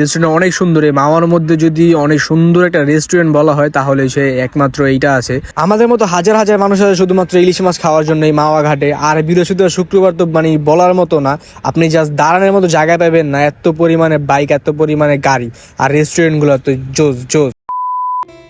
Restaurant অনেক সুন্দর। এই মাওয়ার মধ্যে যদি অনেক সুন্দর একটা রেস্টুরেন্ট বলা হয়, তাহলে সে একমাত্র এইটা আছে। আমাদের মতো হাজার হাজার মানুষ আছে শুধুমাত্র ইলিশ মাছ খাওয়ার জন্য এই মাওয়া ঘাটে। আর বৃহস্পতিবার, শুক্রবার তো মানে বলার মতো না। আপনি জাস্ট দাঁড়ানোর মতো জায়গা পাবেন না। এত পরিমাণে বাইক এত পরিমাণে গাড়ি। আর রেস্টুরেন্টগুলো তো জোস জোস।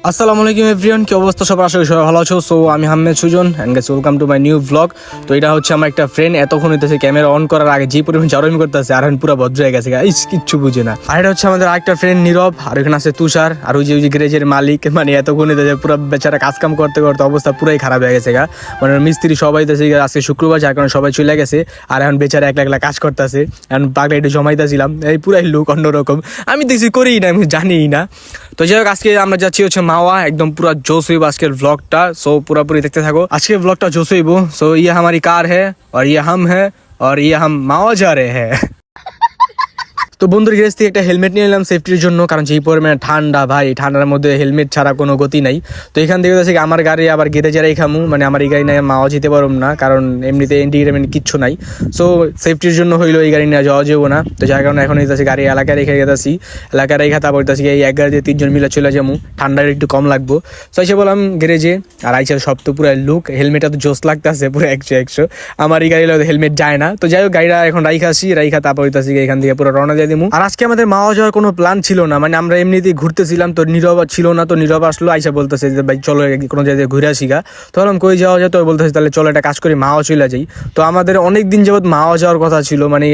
আসসালামু আলাইকুম এভরিওয়ান, কি অবস্থা? সবার আশা করি সবাই ভালো আছো। সো আমি Hammed Sujon and guys welcome to my new blog তো এটা হচ্ছে আমার একটা ফ্রেন্ড এতক্ষণ হইতেছে ক্যামেরা অন করার আগে যে পরিমাণ জারমি করতেছে, আর পুরো ভদ্র হয়ে গেছে গাইস কিচ্ছু বুঝে না। আর এটা হচ্ছে আমাদের আরেকটা ফ্রেন্ড নীরব, আর ওখানে আছে তুষার, আর ওই যে ওই যে গ্যারেজের মালিক মানে এতক্ষণ হইতেছে পুরো বেচারা কাজ কাম করতে করতে অবস্থা পুরাই খারাপ হয়ে গেছে, গা। মানে মিস্ত্রি সবাই হইতেছে আজকে শুক্রবার, যার কারণে সবাই চলে গেছে, আর এখন বেচারা একলা একলা কাজ করতেছে, এখন পাগলা একটু জমাইতেছিলাম, এই পুরাই লুক অন্যরকম। আমি দেখছি করিই না, আমি জানিই না। তো যাই হোক, আজকে আমরা যাচ্ছি হচ্ছে मावा एकदम पूरा जोश हुई ब्लॉग टा सो पूरा पूरी देखते थको आज के व्लॉगटा जोश हुई सो ये हमारी कार है और ये हम है और ये हम मावा जा रहे हैं তো বন্ধুর গ্যারেজ থেকে একটা হেলমেট নিয়ে নিলাম সেফটির জন্য, কারণ যেই পরিমাণে ঠান্ডা ভাই, ঠান্ডার মধ্যে হেলমেট ছাড়া কোনো গতি নাই। তো এখান থেকে হচ্ছে আমার গাড়ি আবার গ্যারেজেরাই খামু মানে আমার এই গাড়ি নিয়ে মাও যেতে পারব না, কারণ এমনিতে ইন্ডিকেটার কিচ্ছু নাই। সো সেফটির জন্য হইল এই গাড়ি নিয়ে যাওয়া যাব না। তো যার কারণে এখন হইতেছে গাড়ি এলাকায় রেখে গেতেছি। এলাকায় রেখে তারপর হইতেছি এই এক গাড়িতে তিনজন মিলে চলে যাব ঠান্ডার একটু কম লাগবো। তো এসে বললাম গ্যারেজে, আর আইসা সব তো পুরো লুক হেলমেটটা তো জোস লাগতেছে পুরো একশো একশো। আমার এই গাড়ি হেলমেট যায় না। তো যাই হোক, গাড়িটা এখন রাইখা আসি, রাইখা তারপর হইতাছি এখান থেকে পুরো রওনা দিয়ে দিমু। আর আজকে আমাদের মাওয়া যাওয়ার কোনো প্ল্যান ছিল না। মানে আমরা এমনিতেই ঘুরতেছিলাম, তো নীরব ছিল না, তো নীরব আসলো, আইসা বলতেছে যে, ভাই, চলো কোনো জায়গায় ঘুরে আসি গা। তো বললাম, কই যাওয়া যায়? তো বলতেছে, তাহলে চলো একটা কাজ করি, মাওয়া চলে যাই। তো আমাদের অনেক দিন যাবত মাওয়া যাওয়ার কথা ছিল। মানে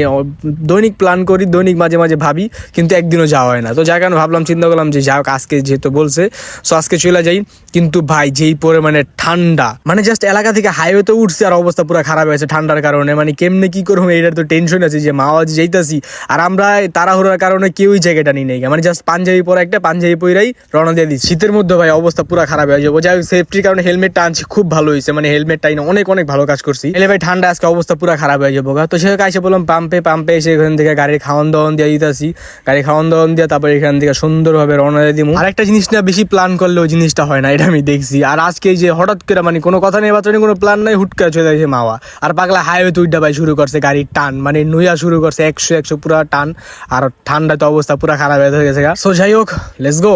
দৈনিক প্ল্যান করি, দৈনিক মাঝে মাঝে ভাবি, কিন্তু একদিনও যাওয়া হয় না। তো যার কারণে ভাবলাম, চিন্তা করলাম যে যাও আজকে যেহেতু বলছে সো আজকে চলে যাই। কিন্তু ভাই, যেই পরে মানে ঠান্ডা মানে জাস্ট এলাকা থেকে হাইওয়েতে উঠছে, আর অবস্থা পুরো খারাপ হয়েছে ঠান্ডার কারণে। মানে কেমনে কি করব এটার তো টেনশন আছে যে মাওয়াজ যাইতাছি। আর আমরা তাড়াহুড়ার কারণে কেউই জায়গাটা নিয়ে নেই মানে জাস্ট পাঞ্জাবি পরে একটা, পাঞ্জাবি পরেই রওনা দিয়ে দিচ্ছি শীতের মধ্যে ভাই অবস্থা পুরো খারাপ হয়ে যাব। যাই সেফটির কারণে হেলমেটটা আনছি, খুব ভালো হয়েছে। মানে হেলমেটটাই না, অনেক অনেক ভালো কাজ করছি। এলে ভাই ঠান্ডা, আজকে অবস্থা পুরো খারাপ হয়ে যাব তো সেখানে এসে বললাম পাম্পে পাম্পে এসে এখান থেকে গাড়ির খাওয়ান দাওয়ান দিয়ে দিতেছি। গাড়ি খাওয়ান দাওয়ান দিয়ে তারপর এখান থেকে সুন্দরভাবে রওনা দিয়ে দিব আর একটা জিনিস না, বেশি প্ল্যান করলে ওই জিনিসটা হয় না, এটা আমি দেখছি। আর আজকে যে হঠাৎ করে মানে কোনো কথা নেই বাচ্চা কোনো প্ল্যান নাই, হুট করে চলে যাচ্ছে মাওয়া। আর পাগলা হাইওয়ে তুইটা ভাই শুরু করছে গাড়ির টান। মানে নুইয়া শুরু করছে, একশো একশো পুরা টান। আর ঠান্ডা তো অবস্থা পুরা খারাপ হয়ে গেছে সো যাই হোক লেটস গো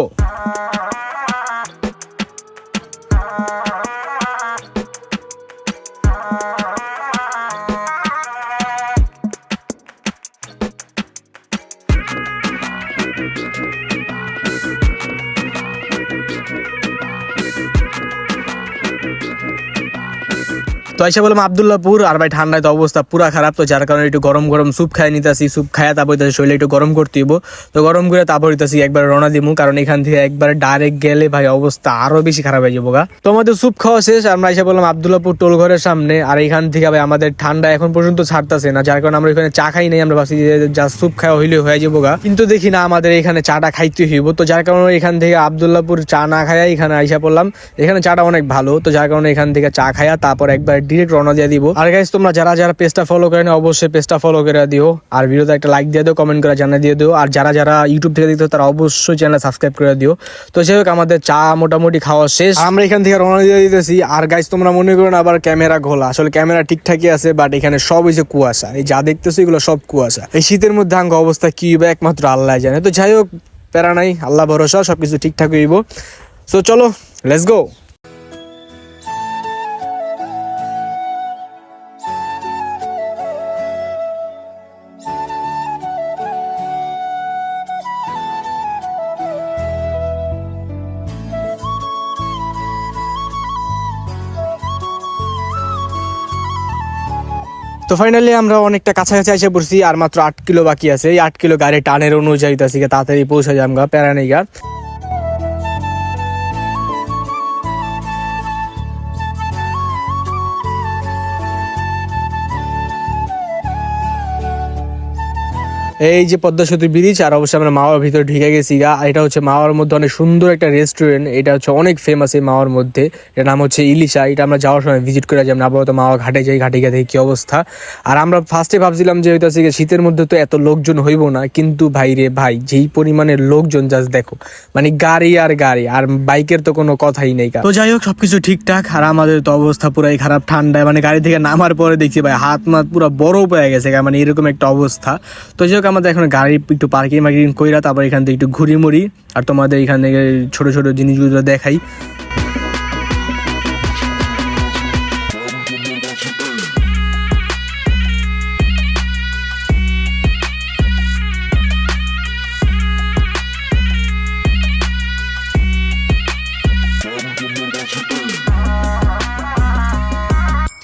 তো এসে বললাম আবদুল্লাপুর আর ভাই ঠান্ডায় তো অবস্থা পুরা খারাপ, তো যার কারণে একটু গরম গরম স্যুপ খাই নিতেছি, স্যুপ খায়া তারপর হইতাছি শরীরে একটু গরম করতে হইব। তো গরম করে তারপর হইতাছি একবার রওনা দিমু, কারণ এখান থেকে একবার ডাইরেক্ট গেলে ভাই অবস্থা আরও বেশি খারাপ হয়ে যাব গা। তো আমাদের স্যুপ খাওয়া শেষ, আমরা এসে বললাম আবদুল্লাপুর টোল ঘরের সামনে, আর এখান থেকে ভাই আমাদের ঠান্ডা এখন পর্যন্ত ছাড়তেছে না, যার কারণে আমরা এখানে চা খাই নাই, আমরা ভাবছি যে যা স্যুপ খাওয়া হইলে হয়ে যাব গা। কিন্তু দেখি না আমাদের এখানে চাটা খাইতে হইব, তো যার কারণে এখান থেকে আবদুল্লাপুর চা না খাইয়া এখানে আইসা পড়লাম এখানে চাটা অনেক ভালো, তো যার কারণে এখান থেকে চা খাইয়া তারপর একবার ডিরেক্ট রওনা দিয়ে দিব। আর গাইস তোমরা যারা যারা পেজটা ফলো করেন, অবশ্যই পেজটা ফলো করে দিও। আর ভিডিওতে একটা লাইক দিয়ে দিও কমেন্ট করে জানিয়ে দিয়ে দিও। আর যারা যারা ইউটিউব থেকে দেখতে তারা অবশ্যই চ্যানেল সাবস্ক্রাইব করে দিও। তো যাই হোক, আমাদের চা মোটামুটি খাওয়া শেষ। আমরা এখান থেকে রওনা দিয়ে দিতেছি। আর গাইস তোমরা মনে করো না আবার ক্যামেরা ঘোলা। আসলে ক্যামেরা ঠিকঠাকই আছে বাট এখানে সব হয়েছে কুয়াশা। এই যা দেখতেছো, এগুলো সব কুয়াশা। এই শীতের মধ্যে আঙ্গ অবস্থা কি হবে একমাত্র আল্লাহ জানে। তো যাই হোক, প্যারা নাই, আল্লাহ ভরসা, সবকিছু ঠিকঠাক হইব। সো চলো লেটস গো তো ফাইনালি আমরা অনেকটা কাছাকাছি এসে পড়ছি, আর মাত্র আট কিলো বাকি আছে। এই আট কিলো গাড়ি টানের অনুযায়ী তাড়াতাড়ি পৌঁছা যাম গা প্যারা নেই এই যে পদ্মা সেতু ব্রিজ, আর অবশ্যই আমরা মাওয়ার ভিতরে ঢুকে গেছি এটা হচ্ছে মাওয়ার মধ্যে অনেক সুন্দর একটা রেস্টুরেন্ট এটা হচ্ছে অনেক ফেমাস এই মাওয়ার মধ্যে। এটার নাম হচ্ছে ইলিশা। এটা আমরা যাওয়ার সময় ভিজিট করে যাই আমরা আপাতত মাওয়া ঘাটে যাই, ঘাটে গিয়ে কি অবস্থা। আর আমরা ফার্স্টে ভাবছিলাম যে হইতাছে গিয়ে শীতের মধ্যে তো এত লোকজন হইব না। কিন্তু ভাই রে ভাই, যেই পরিমাণের লোকজন জাস্ট দেখো। মানে গাড়ি আর গাড়ি। আর বাইকের তো কোনো কথাই নেই তো যাই হোক, সবকিছু ঠিকঠাক। আর আমাদের তো অবস্থা পুরাই খারাপ, ঠান্ডায়। মানে গাড়ি থেকে নামার পরে দেখছি ভাই হাত মাত পুরো বরফ হয়ে গেছে মানে এরকম একটা অবস্থা। তো যাই হোক আমাদের এখন গাড়ি একটু পার্কিং মার্কিং কইরা তারপর এখান থেকে একটু ঘুরি মুড়ি আর তোমাদের এখানে থেকে ছোট ছোট জিনিসগুলো দেখাই।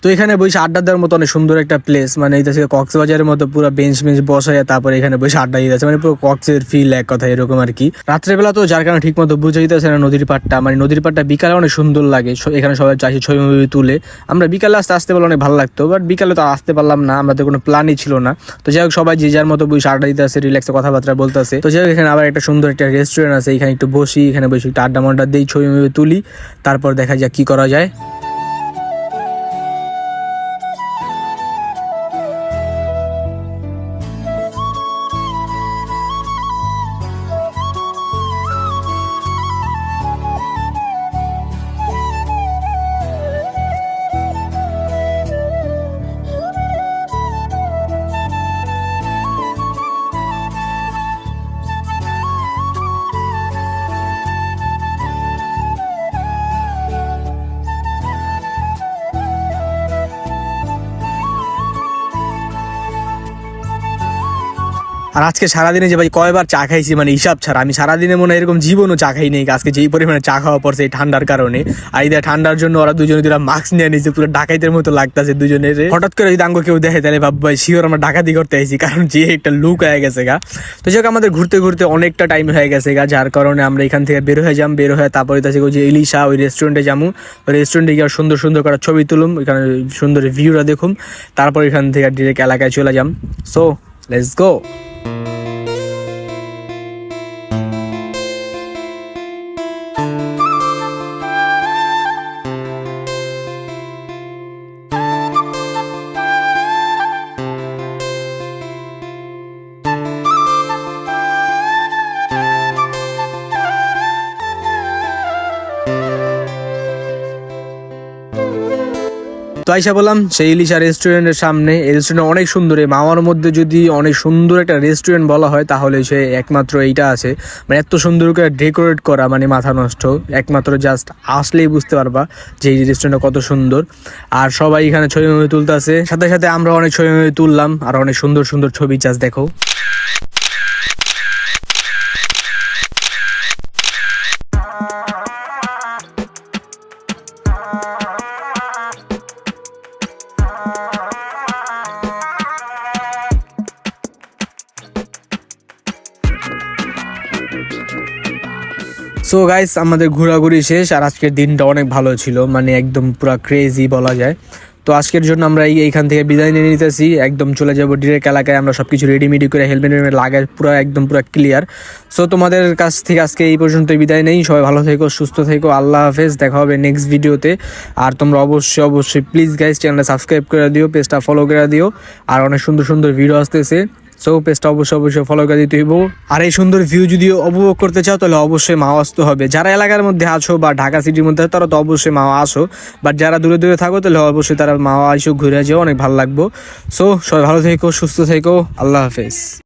তো এখানে বসে আড্ডা দেওয়ার মতো অনেক সুন্দর একটা প্লেস মানে এটা থেকে কক্সবাজারের মতো পুরো বেঞ্চ বেঞ্চ বসায় তারপরে এখানে বসে আড্ডা দিতে মানে পুরো কক্সের ফিল এক কথা এরকম আর কি। রাত্রেবেলা তো যার কারণে ঠিক মতো বুঝে দিতেছে না নদীর পাড়টা মানে নদীর পাড়টা বিকালে অনেক সুন্দর লাগে এখানে সবাই চাষি ছবি মুভি তুলে। আমরা বিকালে আসতে আসতে পারলে অনেক ভালো লাগতো বাট বিকালে তো আসতে পারলাম না, আমাদের কোনো প্ল্যানই ছিল না। তো যাই হোক, সবাই যে যার মতো বসে আড্ডা দিতে আসে রিল্যাক্সে কথাবার্তা বলতেছে। তো যাই হোক, এখানে আবার একটা সুন্দর একটা রেস্টুরেন্ট আছে, এখানে একটু বসি, এখানে বসে একটু আড্ডা মাড্ডা দিই, ছবি মুভি তুলি, তারপর দেখা যাক কি করা যায়। আর আজকে সারাদিনে যে ভাই কয়বার চা খাইছি মানে হিসাব ছাড়া, আমি সারাদিনে মনে হয় এরকম জীবনও চা খাই নেই, আজকে যেই পরিমাণে চা খাওয়া পড়ছে এই ঠান্ডার কারণে। আর এই ঠান্ডার জন্য ওরা দুজনে দুরা মাস্ক নিয়ে নিয়েছে পুরো ডাকাইতের মতো লাগতেছে দুজনের। হঠাৎ করে যদি আঙ্গ কেউ দেখে, তাহলে ভাব ভাই শিওর আমরা ডাকাতি করতে আইছি, কারণ যে একটা লুক হয়ে গেছে গা। তো যাক আমাদের ঘুরতে ঘুরতে অনেকটা টাইম হয়ে গেছে গা, যার কারণে আমরা এখান থেকে বের হয়ে যাম, বের হয়ে তারপরে তাছে যে ইলিশা, ওই রেস্টুরেন্টে যাব ওই রেস্টুরেন্টে গিয়ে সুন্দর সুন্দর করে ছবি তুলুম এখানে সুন্দর ভিউটা দেখুম। তারপর এখান থেকে ডিরেক্ট এলাকায় চলে যাম। সো লেটস গো তো আইসা বললাম, সেই ইলিশা রেস্টুরেন্টের সামনে, এই রেস্টুরেন্ট অনেক সুন্দর। এই মামার মধ্যে যদি অনেক সুন্দর একটা রেস্টুরেন্ট বলা হয়, তাহলে সে একমাত্র এইটা আছে। মানে এত সুন্দর করে ডেকোরেট করা মানে মাথা নষ্ট। একমাত্র জাস্ট আসলেই বুঝতে পারবা যে এই রেস্টুরেন্টটা কত সুন্দর। আর সবাই এখানে ছবি মুবি তুলতেছে। সাথে সাথে আমরা অনেক ছবি তুললাম, আর অনেক সুন্দর সুন্দর ছবি জাস্ট দেখো। সো গাইস আমাদের ঘোরাঘুরি শেষ আর আজকের দিনটা অনেক ভালো ছিল। মানে একদম পুরো ক্রেজি বলা যায়। তো আজকের জন্য আমরা এই এইখান থেকে বিদায় নিয়ে নিতেছি। একদম চলে যাব ডিরেক্ট এলাকায়। আমরা সব কিছু রেডিমেডি করে হেলমেট হেলমেট লাগাই। পুরো একদম পুরো ক্লিয়ার সো তোমাদের কাছ থেকে আজকে এই পর্যন্ত বিদায় নেই। সবাই ভালো থেকো, সুস্থ থেকো। আল্লাহ হাফেজ। দেখা হবে নেক্সট ভিডিওতে আর তোমরা অবশ্যই অবশ্যই প্লিজ গাইস চ্যানেলটা সাবস্ক্রাইব করে দিও। পেজটা ফলো করে দিও। আর অনেক সুন্দর সুন্দর ভিডিও আসতেছে। সো পেজটা অবশ্যই অবশ্যই ফলো করে দিতে হইব। আর এই সুন্দর ভিউ যদি উপভোগ করতে চাও, তাহলে অবশ্যই মাও আসতে হবে। যারা এলাকার মধ্যে আছো বা ঢাকা সিটির মধ্যে তারা তো অবশ্যই মাও আসো। বাট যারা দূরে দূরে থাকো, তাহলে অবশ্যই তারা মাও আসো ঘুরে যাও অনেক ভালো লাগবো। সো সবাই ভালো থেকো, সুস্থ থেকো, আল্লাহ হাফেজ।